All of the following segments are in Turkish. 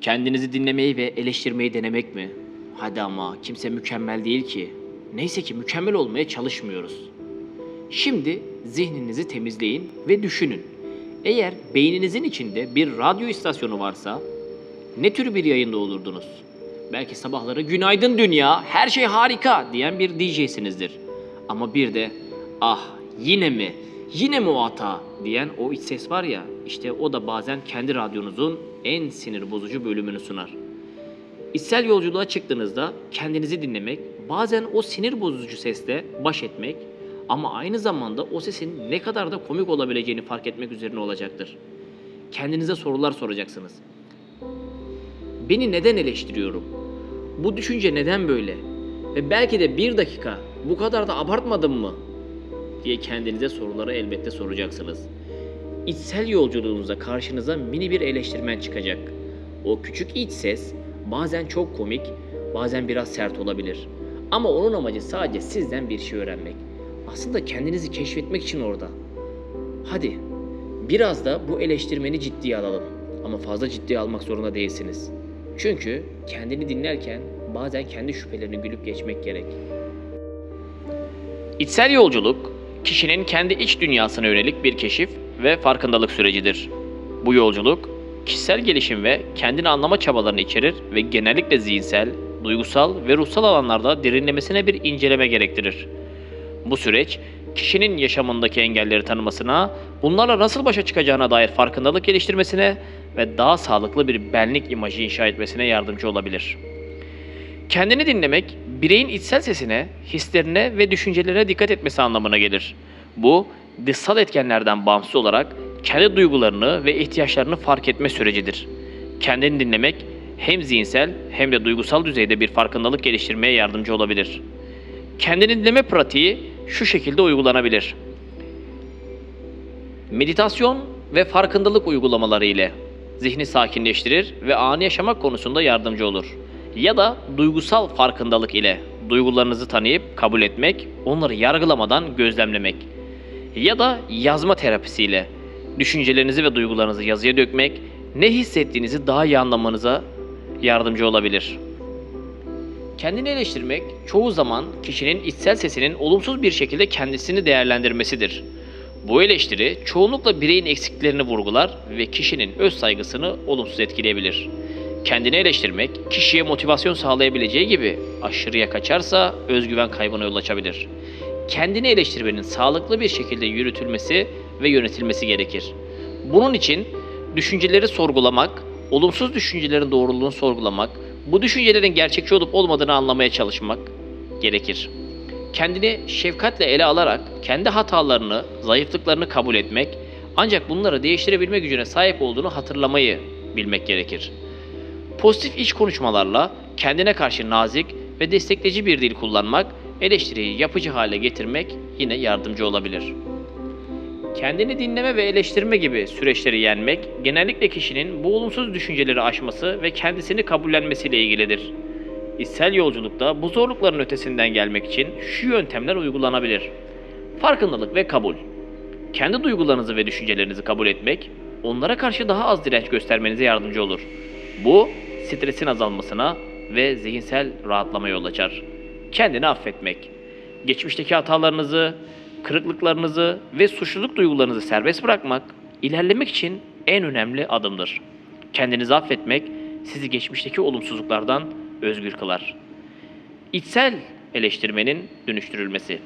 Kendinizi dinlemeyi ve eleştirmeyi denemek mi? Hadi ama kimse mükemmel değil ki. Neyse ki mükemmel olmaya çalışmıyoruz. Şimdi zihninizi temizleyin ve düşünün. Eğer beyninizin içinde bir radyo istasyonu varsa ne tür bir yayında olurdunuz? Belki sabahları günaydın dünya, her şey harika diyen bir DJ'sinizdir. Ama bir de ah yine mi, yine mi o hata diyen o iç ses var ya, işte o da bazen kendi radyonuzun en sinir bozucu bölümünü sunar. İçsel yolculuğa çıktığınızda kendinizi dinlemek, bazen o sinir bozucu sesle baş etmek ama aynı zamanda o sesin ne kadar da komik olabileceğini fark etmek üzerine olacaktır. Kendinize sorular soracaksınız. Beni neden eleştiriyorum? Bu düşünce neden böyle? Ve belki de bir dakika bu kadar da abartmadım mı? diye kendinize soruları elbette soracaksınız. İçsel yolculuğunuzda karşınıza mini bir eleştirmen çıkacak. O küçük iç ses bazen çok komik, bazen biraz sert olabilir. Ama onun amacı sadece sizden bir şey öğrenmek. Aslında kendinizi keşfetmek için orada. Hadi biraz da bu eleştirmeni ciddiye alalım. Ama fazla ciddiye almak zorunda değilsiniz. Çünkü kendini dinlerken bazen kendi şüphelerini gülüp geçmek gerek. İçsel yolculuk, kişinin kendi iç dünyasına yönelik bir keşif ve farkındalık sürecidir. Bu yolculuk, kişisel gelişim ve kendini anlama çabalarını içerir ve genellikle zihinsel, duygusal ve ruhsal alanlarda derinlemesine bir inceleme gerektirir. Bu süreç, kişinin yaşamındaki engelleri tanımasına, bunlarla nasıl başa çıkacağına dair farkındalık geliştirmesine ve daha sağlıklı bir benlik imajı inşa etmesine yardımcı olabilir. Kendini dinlemek, bireyin içsel sesine, hislerine ve düşüncelerine dikkat etmesi anlamına gelir. Bu, dışsal etkenlerden bağımsız olarak kendi duygularını ve ihtiyaçlarını fark etme sürecidir. Kendini dinlemek, hem zihinsel hem de duygusal düzeyde bir farkındalık geliştirmeye yardımcı olabilir. Kendini dinleme pratiği şu şekilde uygulanabilir. Meditasyon ve farkındalık uygulamaları ile zihni sakinleştirir ve anı yaşamak konusunda yardımcı olur. Ya da duygusal farkındalık ile duygularınızı tanıyıp kabul etmek, onları yargılamadan gözlemlemek. Ya da yazma terapisiyle düşüncelerinizi ve duygularınızı yazıya dökmek, ne hissettiğinizi daha iyi anlamanıza yardımcı olabilir. Kendini eleştirmek çoğu zaman kişinin içsel sesinin olumsuz bir şekilde kendisini değerlendirmesidir. Bu eleştiri çoğunlukla bireyin eksiklerini vurgular ve kişinin öz saygısını olumsuz etkileyebilir. Kendini eleştirmek kişiye motivasyon sağlayabileceği gibi aşırıya kaçarsa özgüven kaybına yol açabilir. Kendini eleştirmenin sağlıklı bir şekilde yürütülmesi ve yönetilmesi gerekir. Bunun için düşünceleri sorgulamak, olumsuz düşüncelerin doğruluğunu sorgulamak, bu düşüncelerin gerçekçi olup olmadığını anlamaya çalışmak gerekir. Kendini şefkatle ele alarak kendi hatalarını, zayıflıklarını kabul etmek, ancak bunları değiştirebilme gücüne sahip olduğunu hatırlamayı bilmek gerekir. Pozitif iç konuşmalarla kendine karşı nazik ve destekleyici bir dil kullanmak, eleştiriyi yapıcı hale getirmek yine yardımcı olabilir. Kendini dinleme ve eleştirme gibi süreçleri yenmek, genellikle kişinin bu olumsuz düşünceleri aşması ve kendisini kabullenmesiyle ilgilidir. İçsel yolculukta bu zorlukların ötesinden gelmek için şu yöntemler uygulanabilir. Farkındalık ve kabul. Kendi duygularınızı ve düşüncelerinizi kabul etmek, onlara karşı daha az direnç göstermenize yardımcı olur. Bu, stresin azalmasına ve zihinsel rahatlamaya yol açar. Kendini affetmek. Geçmişteki hatalarınızı, kırıklıklarınızı ve suçluluk duygularınızı serbest bırakmak, ilerlemek için en önemli adımdır. Kendinizi affetmek, sizi geçmişteki olumsuzluklardan özgür kılar. İçsel eleştirmenin dönüştürülmesi.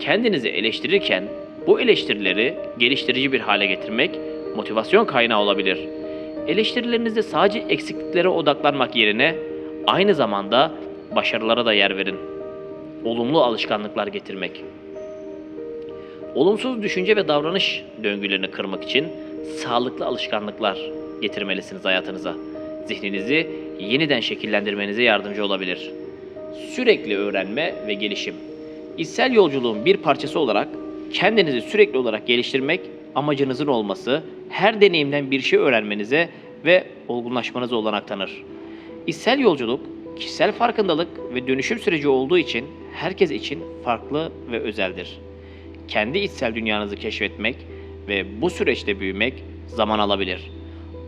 Kendinizi eleştirirken bu eleştirileri geliştirici bir hale getirmek motivasyon kaynağı olabilir. Eleştirilerinizde sadece eksikliklere odaklanmak yerine aynı zamanda başarılara da yer verin. Olumlu alışkanlıklar getirmek. Olumsuz düşünce ve davranış döngülerini kırmak için sağlıklı alışkanlıklar getirmelisiniz hayatınıza. Zihninizi yeniden şekillendirmenize yardımcı olabilir. Sürekli öğrenme ve gelişim. İçsel yolculuğun bir parçası olarak kendinizi sürekli olarak geliştirmek amacınızın olması, her deneyimden bir şey öğrenmenize ve olgunlaşmanıza olanak tanır. İçsel yolculuk, kişisel farkındalık ve dönüşüm süreci olduğu için herkes için farklı ve özeldir. Kendi içsel dünyanızı keşfetmek ve bu süreçte büyümek zaman alabilir.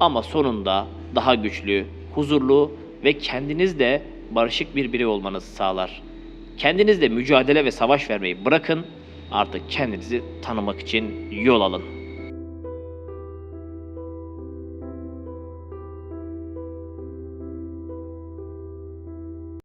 Ama sonunda daha güçlü, huzurlu ve kendinizle barışık bir birey olmanızı sağlar. Kendinizle mücadele ve savaş vermeyi bırakın, artık kendinizi tanımak için yol alın.